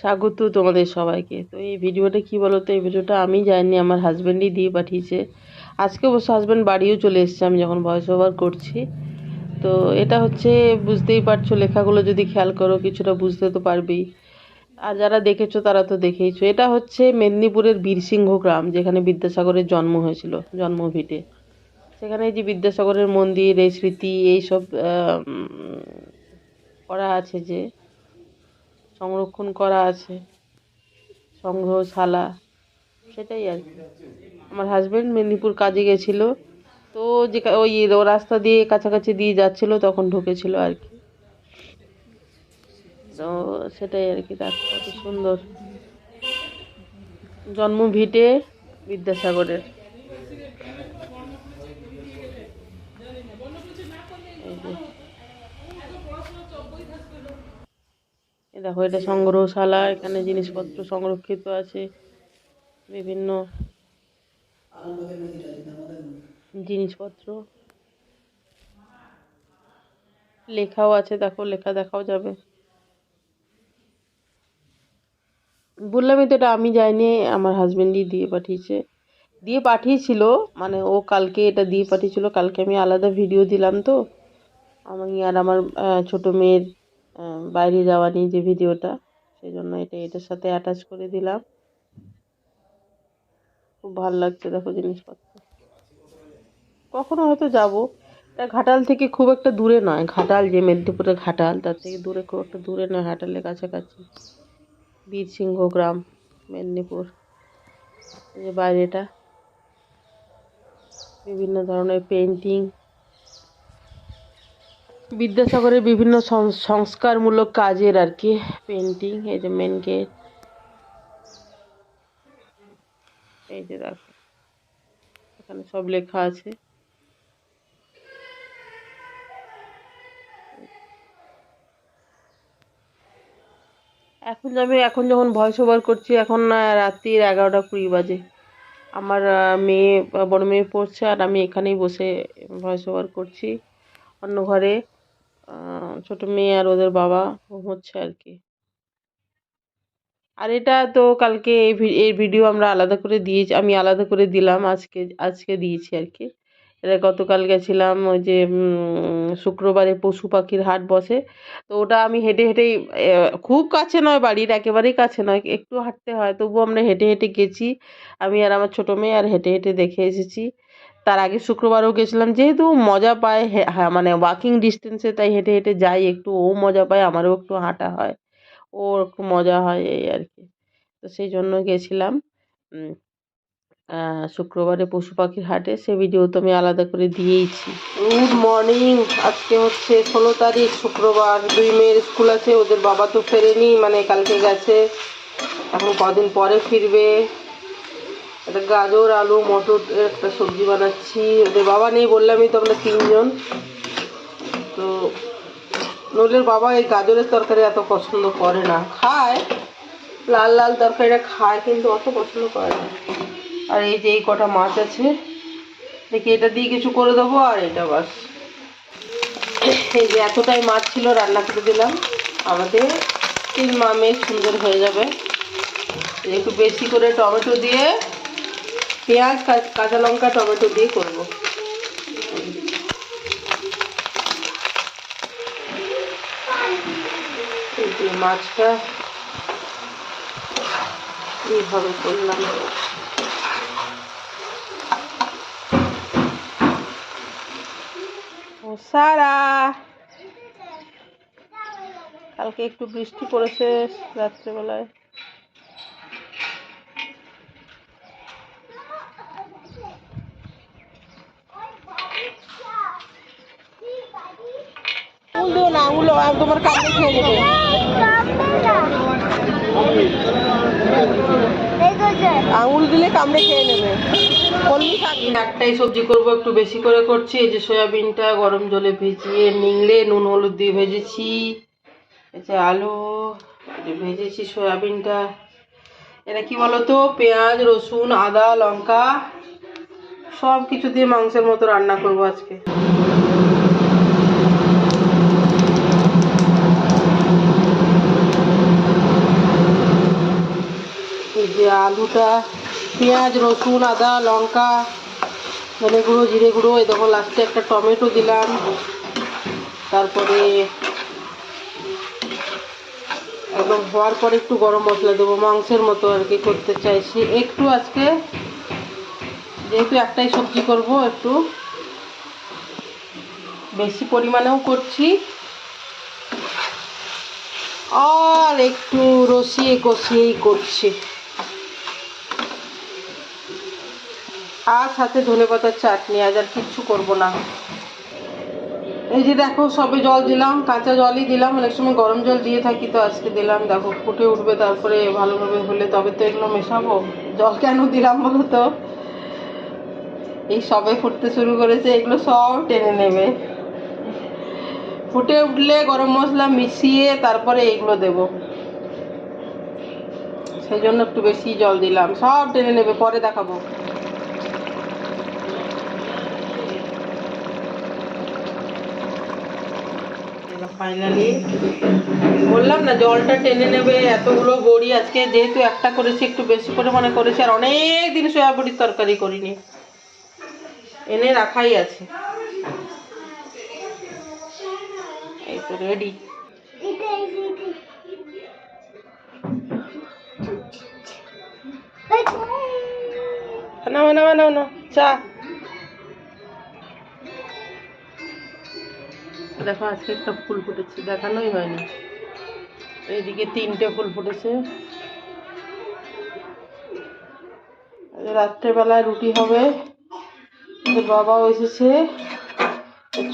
স্বাগত তোমাদের সবাইকে। তো এই ভিডিওটা কি বলো তো এই ভিডিওটা আমি জানি আমার হাজব্যান্ডই দিয়ে পাঠিয়েছে। আজকে অবশ্য হাজব্যান্ড বাড়িও চলে এসেছে, আমি যখন ভয়েস ওভার করছি। তো এটা হচ্ছে, বুঝতেই পারছ, লেখাগুলো যদি খেয়াল করো, কিছুটা বুঝতে তো পারবেই। আর যারা দেখেছ, তারা তো দেখেইছো। এটা হচ্ছে মেদিনীপুরের বীরসিংহ গ্রাম, যেখানে বিদ্যাসাগরের জন্ম হয়েছিল, জন্মভিটে। সেখানে যে বিদ্যাসাগরের মন্দির, এই স্মৃতি, এইসব করা আছে যে সংরক্ষণ করা আছে। সংগ্রহশালা। সেটাই আর কি। আমার হাজবেন্ড মেদিনীপুর কাজে গেছিল। তো যে ওই রাস্তা দিয়ে কাছাকাছি দিয়ে যাচ্ছিল, তখন ঢুকেছিল আর কি। তো সেটাই আর কি দেখ কত সুন্দর। জন্ম ভিটে বিদ্যাসাগরের এই যে এ দেখো, এটা সংগ্রহশালা, এখানে জিনিসপত্র সংরক্ষিত আছে, বিভিন্ন জিনিসপত্র। লেখাও আছে, দেখো, লেখা দেখাও যাবে। বললামই তো, এটা আমি যাইনি, আমার হাজব্যান্ডই দিয়ে পাঠিয়েছে। দিয়ে পাঠিয়েছিল মানে ও কালকে এটা দিয়ে পাঠিয়েছিল, কালকে আমি আলাদা ভিডিও দিলাম তো। আমি আর আমার ছোট মেয়ের বাইরে যাওয়া নিয়ে যে ভিডিওটা সেই জন্য এটা, এটার সাথে অ্যাটাচ করে দিলাম। খুব ভালো লাগছে, দেখো জিনিসপত্র। কখনো হয়তো যাব। এটা ঘাটাল থেকে খুব একটা দূরে নয়। ঘাটাল, যে মেদিনীপুরের ঘাটাল, তার থেকে দূরে, খুব একটা দূরে নয় ঘাটালের কাছাকাছি। বীরসিংহ গ্রাম, মেদিনীপুর যে বাইরেটা। বিভিন্ন ধরনের পেন্টিং বিদ্যাসাগরের বিভিন্ন সংস্কারমূলক কাজের আর কি পেন্টিং এই যে মেন গেট এই যে দেখো, এখানে সব লেখা আছে। এখন আমি, এখন যখন ভয়েস ওভার করছি, এখন রাত্রির এগারোটা কুড়ি বাজে। আমার মেয়ে, বড় মেয়ে পড়ছে আর আমি এখানেই বসে ভয়েস ওভার করছি অন্য ঘরে। ছোট মেয়ে আর ওদের বাবা হচ্ছে আর কি। আর এটা তো কালকে এই ভিডিও আমরা আলাদা করে দিয়েছি, আমি আলাদা করে দিলাম, আজকে আজকে দিয়েছি আর কি। এটা গতকাল গেছিলাম ওই যে শুক্রবারে পশু পাখির হাট বসে। তো ওটা আমি হেঁটে হেঁটেই খুব কাছে নয়, বাড়ির একেবারেই কাছে নয়, একটু হাঁটতে হয়, তবুও আমরা হেঁটে হেঁটে গেছি। আমি আর আমার ছোটো মেয়ে আর হেঁটে হেঁটে দেখে এসেছি। তার আগে শুক্রবারও গেছিলাম, যেহেতু মজা পায় হ্যাঁ মানে ওয়াকিং ডিস্টেন্সে তাই হেঁটে হেঁটে যাই, একটু ও মজা পায়, আমারও একটু হাঁটা হয়, ওর একটু মজা হয় এই আর কি। তো সেই জন্য গেছিলাম শুক্রবারে পশু পাখির হাটে, সে ভিডিও তো আমি আলাদা করে দিয়েইছি। গুড মর্নিং আজকে হচ্ছে ষোলো তারিখ, শুক্রবার, দুই মেয়ের স্কুল আছে, ওদের বাবা তো ফেরেনি মানে কালকে গেছে, এখন কদিন পরে ফিরবে একটা গাজর, আলু, মটর একটা সবজি বানাচ্ছি। ওদের বাবা নেই বললামই তো আমরা তিনজন। তো নইলের বাবা এই গাজরের তরকারি এত পছন্দ করে না। খায়, লাল লাল তরকারিটা খায়, কিন্তু অত পছন্দ করে না। আর এই যে এই কটা মাছ আছে, দেখি এটা দিয়ে কিছু করে দেবো আর এটা বাস। এই যে এতটাই মাছ ছিল, রান্না করে দিলাম। আমাদের তিন মামে সুন্দর হয়ে যাবে। একটু বেশি করে টমেটো দিয়ে পেঁয়াজ কাঁচা লঙ্কা, টমেটো দিয়ে করব। মাছটা এইভাবে করলাম। সারা। কালকে একটু বৃষ্টি পড়েছে রাত্রেবেলায় আঙুল না তোমার কাছে খেয়ে নেবে আঙুল দিলে কামড়ে খেয়ে নেবে। কলমি শাক। একটাই সবজি করব, একটু বেশি করে করছি। এই যে সয়াবিনটা গরম জলে ভিজিয়ে নিংড়ে নুন, হলুদ দিয়ে ভেজেছি। এই যে আলু ভেজেছি, সয়াবিনটা। এটা কি বলতো? পেঁয়াজ, রসুন, আদা, লঙ্কা সব কিছু দিয়ে মাংসের মতো রান্না করব আজকে। আলুটা, পেঁয়াজ, রসুন, আদা, লঙ্কা, ধনে গুঁড়ো, জিরে গুঁড়ো, এই দেখো লাস্টে একটা টমেটো দিলাম। তারপরে একদম হওয়ার পরে একটু গরম মশলা দেবো, মাংসের মতো আর কি করতে চাইছি। একটু আজকে যেহেতু একটাই সবজি করব একটু, বেশি পরিমাণেও করছি। আর একটু রসিয়ে কষিয়েই করছি। আর সাথে ধনে পাতার চাটনি, আজ আর কিচ্ছু করব না। এই যে দেখো, সবে জল দিলাম, কাঁচা জলই দিলাম, অনেক সময় গরম জল দিয়ে থাকি তো আজকে দিলাম। দেখো, ফুটে উঠবে, তারপরে ভালোভাবে হলে তবে তো এগুলো মেশাবো। জল কেন দিলাম বলো তো? এই সবে ফুটতে শুরু করেছে, এগুলো সব টেনে নেবে। ফুটে উঠলে গরম মশলা মিশিয়ে তারপরে এইগুলো দেব। সেই জন্য একটু বেশি জল দিলাম, সব টেনে নেবে, পরে দেখাবো। ফাইনালি বললাম না, জলটা টেনে নেবে, এতগুলো বড়ি আজকে যেহেতু একটা করেছি, একটু বেশি পরিমাণে করেছি, আর অনেক দিন সয়া বড়ির তরকারি করিনি। এনে রাখাই আছে। এই তো রেডি নাও নাও নাও নাও, চা। দেখো আজকে একটা ফুল ফুটেছে, দেখানোই হয়নি। এইদিকে তিনটে ফুল ফুটেছে। রাত্রেবেলায় রুটি হবে বাবাও এসেছে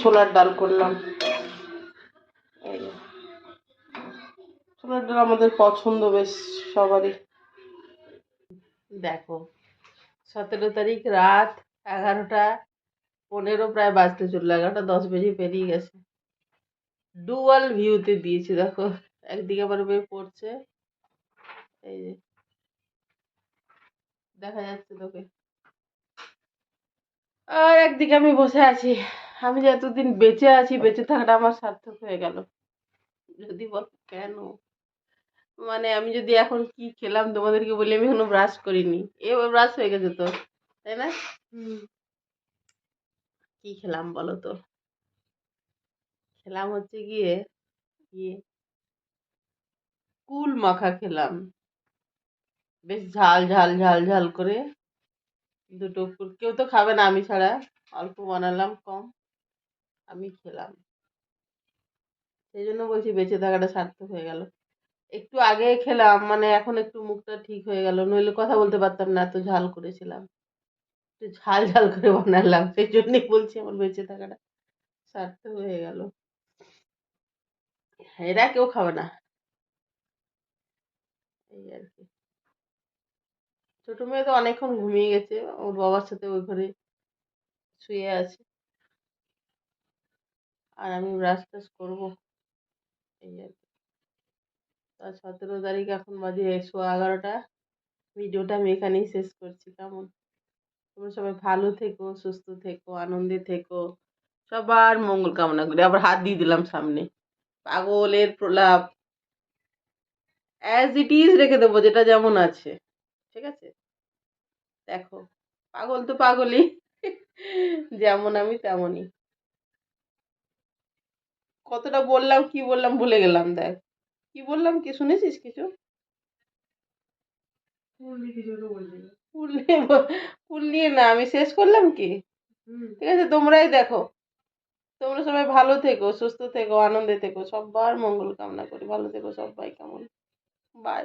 ছোলার ডাল করলাম। ছোলার ডাল আমাদের পছন্দ বেশ সবারই। দেখো, সতেরো তারিখ রাত এগারোটা, পনেরো প্রায় বাজতে চলল, এগারোটা দশ বেজে পেরিয়ে গেছে। ডুয়াল ভিউতে দিয়েছি দেখো। একদিকে আবার বেয়ে পড়ছে। এই যে। দেখা যাচ্ছে তোকে। আর একদিকে আমি বসে আছি। আমি যে এতদিন বেঁচে আছি বেঁচে থাকাটা আমার সার্থক হয়ে গেল। যদি বল কেন? মানে আমি যদি এখন কি খেলাম তোমাদেরকে বলি আমি এখনও ব্রাশ করিনি। এ ব্রাশ হয়ে গেছে তো তাই না? কি খেলাম বলো তো? খেলাম হচ্ছে গিয়ে ইয়ে কুল মাখা খেলাম। বেশ ঝাল ঝাল ঝাল ঝাল করে দুটো কুল। কেউ তো খাবে না আমি ছাড়া, অল্প বানালাম কম, আমি খেলাম। সেই জন্য বলছি বেঁচে থাকাটা সার্থক হয়ে গেল। একটু আগে খেলাম মানে এখন একটু মুখটা ঠিক হয়ে গেল, নইলে কথা বলতে পারতাম না, এত ঝাল করেছিলাম। একটু ঝাল ঝাল করে বানালাম, সেই জন্যই বলছি আমার বেঁচে থাকাটা সার্থক হয়ে গেল। এরা কেউ খাবে না। এই আর কি। ছোট মেয়ে তো অনেকক্ষণ ঘুমিয়ে গেছে, ওর বাবার সাথে ওই ঘরে শুয়ে আছে। আর আমি ব্রাশ টাশ করব। এই আর কি। তা সতেরো তারিখ এখন বাজে সোয়া এগারোটা। ভিডিওটা আমি এখানেই শেষ করছি, কেমন? তোমরা সবাই ভালো থেকো, সুস্থ থেকো, আনন্দে থেকো। সবার মঙ্গল কামনা করি। আবার হাত দিয়ে দিলাম সামনে। পাগলের প্রলাপ। অ্যাজ ইট ইজ রেখে দেবো যেটা যেমন আছে। ঠিক আছে? দেখো পাগল তো পাগলই। যেমন আমি তেমনই। কতটা বললাম কি বললাম ভুলে গেলাম দেখ। কি বললাম কি শুনেছিস কিছু? ফুল নিয়ে না আমি শেষ করলাম কি? ঠিক আছে তোমরাই দেখো। তোমরা সবাই ভালো থেকো, সুস্থ থেকো, আনন্দে থেকো, সব্বার মঙ্গল কামনা করি। ভালো থেকো সবাই কেমন? বাই